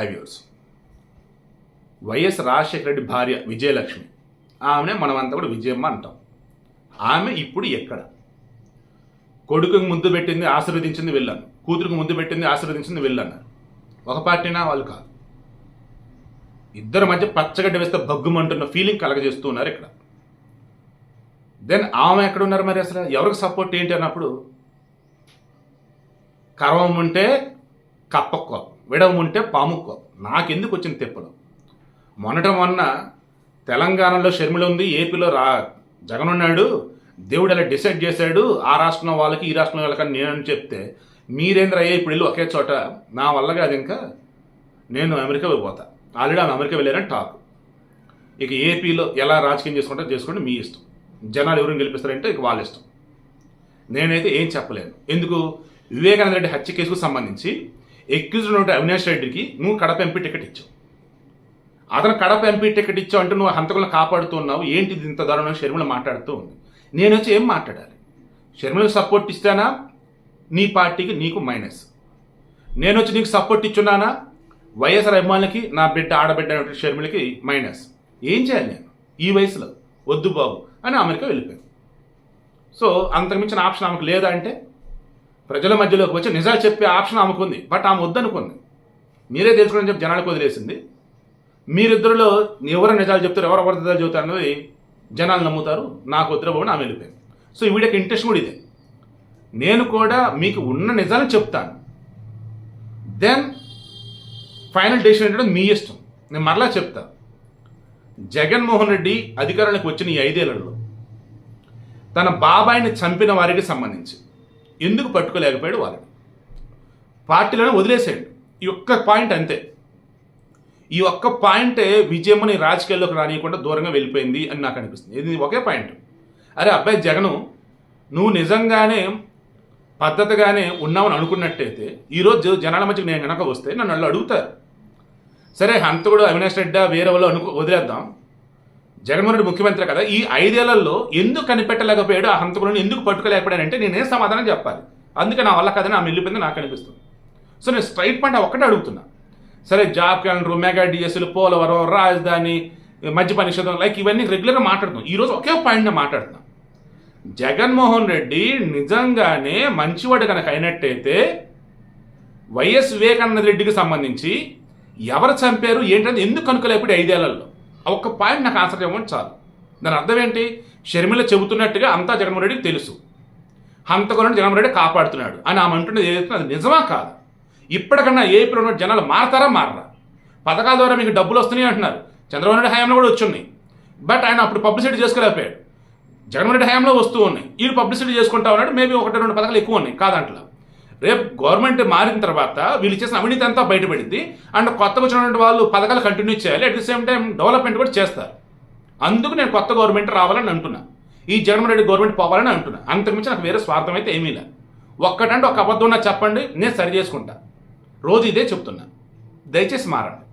Hi viewers YS Rajasekhara Reddy భార్య విజయలక్ష్మి. ఆమెనే మనమంతా కూడా విజయమ్మ అంటాం. ఆమె ఇప్పుడు ఎక్కడ? కొడుకుకి ముద్దు పెట్టింది ఆశీర్వదించింది వెళ్ళాను. కూతురుకు ముద్దు పెట్టింది ఆశీర్వదించింది వెళ్ళాను. ఒక పార్టీనా? వాళ్ళు కాదు. ఇద్దరి మధ్య పచ్చగడ్డ వేస్తే భగ్గుమంటున్న ఫీలింగ్ కలగజేస్తూ ఉన్నారు ఇక్కడ. దెన్ ఆమె ఎక్కడ ఉన్నారు మరి అసలు? ఎవరికి సపోర్ట్ ఏంటి అన్నప్పుడు? కర్వం ఉంటే కప్పక్కో. విడవముంటే ఉంటే పాముక్కో నాకెందుకు వచ్చిన తెప్పలు? మొన్నట మొన్న తెలంగాణలో షర్మిల ఉంది ఏపీలో రా జగన్ ఉన్నాడు దేవుడు అలా డిసైడ్ చేశాడు ఆ రాష్ట్రం వాళ్ళకి ఈ రాష్ట్రం వాళ్ళకని నేనని నేను చెప్తే మీరేంద్ర అయ్యే ఇప్పుడు వెళ్ళి ఒకే చోట? నా వల్ల కాదు ఇంకా. నేను అమెరికా వెళ్ళిపోతా ఆల్రెడీ ఆమె అమెరికా వెళ్ళారని టాక్. ఇక ఏపీలో ఎలా రాజకీయం చేసుకుంటారో చేసుకోండి మీ ఇష్టం. జనాలు ఎవరిని గెలిపిస్తారంటే ఇక వాళ్ళ ఇష్టం. నేనైతే ఏం చెప్పలేను. ఎందుకు? వివేకానంద రెడ్డి హత్య కేసుకు సంబంధించి ఎక్యూజ్డ్ ఉంటే అవినాష్ రెడ్డికి నువ్వు కడప ఎంపీ టికెట్ ఇచ్చావు. అతను కడప ఎంపీ టికెట్ ఇచ్చావు అంటే నువ్వు హంతకులను కాపాడుతున్నావు. ఏంటిది ఇంత దారుణం షర్మిల మాట్లాడుతూ ఉంది? నేను వచ్చి ఏం మాట్లాడాలి? షర్మిలకు సపోర్ట్ ఇస్తానా? నీ పార్టీకి నీకు మైనస్ నేను వచ్చి నీకు సపోర్ట్ ఇచ్చున్నానా? వైఎస్ఆర్ అభిమానులకి నా బిడ్డ ఆడబిడ్డ షర్మిలకి మైనస్ ఏం చేయాలి నేను? ఈ వయసులో? వద్దు బాబు అని అమెరికా వెళ్ళిపోయాను సో అంతకుమించిన ఆప్షన్ ఆమెకు లేదా అంటే ప్రజల మధ్యలోకి వచ్చి నిజాలు చెప్పే ఆప్షన్ ఆమెకు ఉంది బట్ ఆమె వద్దనుకుంది. మీరే తెలుసుకోండి చెప్పి జనాలకు వదిలేసింది. మీరిద్దరిలో ఎవరు నిజాలు చెప్తారు ఎవరు అబద్ధాలు చెబుతారు అనేది జనాలు నమ్ముతారు నాకు వద్దరు బాబు ఆమె వెళ్ళిపోయింది. సో ఈ వీడియోకి ఇంట్రెస్ట్ కూడా ఇదే. నేను కూడా మీకు ఉన్న నిజాలు చెప్తాను. దెన్ ఫైనల్ డెసిషన్ ఏంటంటే మీ ఇష్టం. నేను మరలా చెప్తా. జగన్మోహన్ రెడ్డి అధికారానికి వచ్చిన ఈ ఐదేళ్ళలో తన బాబాయిని చంపిన వారికి సంబంధించి ఎందుకు పట్టుకోలేకపోయాడు వాళ్ళని? పార్టీలోనే వదిలేసాడు ఈ ఒక్క పాయింట్ అంతే. ఈ ఒక్క పాయింటే విజయమ్మని రాజకీయాల్లోకి రానియకుండా దూరంగా వెళ్ళిపోయింది అని నాకు అనిపిస్తుంది. ఇది ఒకే పాయింట్. అరే అబ్బాయి జగను నువ్వు నిజంగానే పద్ధతిగానే ఉన్నావని అనుకున్నట్టయితే ఈరోజు జనాల మధ్యకి నేను వెనక వస్తే నన్ను వాళ్ళు అడుగుతారు. సరే హంతకుడు అవినాష్ రెడ్డి వేరే వాళ్ళు అనుకో వదిలేద్దాం. జగన్మోహన్ ముఖ్యమంత్రి కదా ఈ ఐదేళ్ళలో ఎందుకు కనిపెట్టలేకపోయాడు? ఆ హంతకులను ఎందుకు పట్టుకోలేకపోయాడంటే నేనే సమాధానం చెప్పాలి. అందుకే నా వల్ల కదని ఆమె వెళ్ళిపోయింది నాకు అనిపిస్తుంది. సో నేను స్ట్రైట్ పాయింట్ ఒక్కటే అడుగుతున్నా. సరే జాబ్ క్యాలెండర్ మెగా డిఎస్లు పోలవరం రాజధాని మద్యపాన నిషేధం లైక్ ఇవన్నీ రెగ్యులర్గా మాట్లాడుతున్నాం. ఈరోజు ఒకే పాయింట్ మాట్లాడుతున్నాం. జగన్మోహన్ రెడ్డి నిజంగానే మంచివాడు కనుక అయినట్టయితే వైఎస్ వివేకానంద రెడ్డికి సంబంధించి ఎవరు చంపారు ఏంటంటే ఎందుకు కనుక్కలేప్పుడు ఐదేళ్ళలో? ఒక్క పాయింట్ నాకు ఆన్సర్ ఇవ్వండి చాలు. దాని అర్థం ఏంటి? షర్మిల చెబుతున్నట్టుగా అంతా జగన్మోహన్ రెడ్డికి తెలుసు. హంతకులను జగన్మోహన్ రెడ్డి కాపాడుతున్నాడు. అని ఆమె అంటున్నది ఏదైతే అది నిజమా కాదు? ఇప్పటికన్నా ఏపీలో ఉన్న జనాలు మారతారా? మారరా. పథకాల ద్వారా మీకు డబ్బులు వస్తున్నాయి అంటున్నారు. చంద్రబాబు నాయుడు హయాంలో కూడా వచ్చున్నాయి బట్ ఆయన అప్పుడు పబ్లిసిటీ చేసుకోలేకపోయాడు. జగన్మోహన్ రెడ్డి హయాంలో వస్తూ ఉన్నాయి. వీళ్ళు పబ్లిసిటీ చేసుకుంటా ఉన్నాడు. మేబీ ఒకటి రెండు పథకాలు ఎక్కువ ఉన్నాయి. కాదంటలా రేపు గవర్నమెంట్ మారిన తర్వాత వీళ్ళు చేసిన అవినీతి అంతా బయటపడింది. అండ్ కొత్తగా వచ్చినటువంటి వాళ్ళు పథకాలు కంటిన్యూ చేయాలి. At the same time development కూడా చేస్తారు. అందుకు నేను కొత్త గవర్నమెంట్ రావాలని అంటున్నా. ఈ జగన్మోహన్ రెడ్డి గవర్నమెంట్ పోవాలని అంటున్నా. అంతకుమించి నాకు వేరే స్వార్థం అయితే ఏమీ లేదు. ఒక్కటంటే ఒక అబద్ధం ఉన్నా చెప్పండి నేను సరి చేసుకుంటా. రోజు ఇదే చెప్తున్నా. దయచేసి మారండి.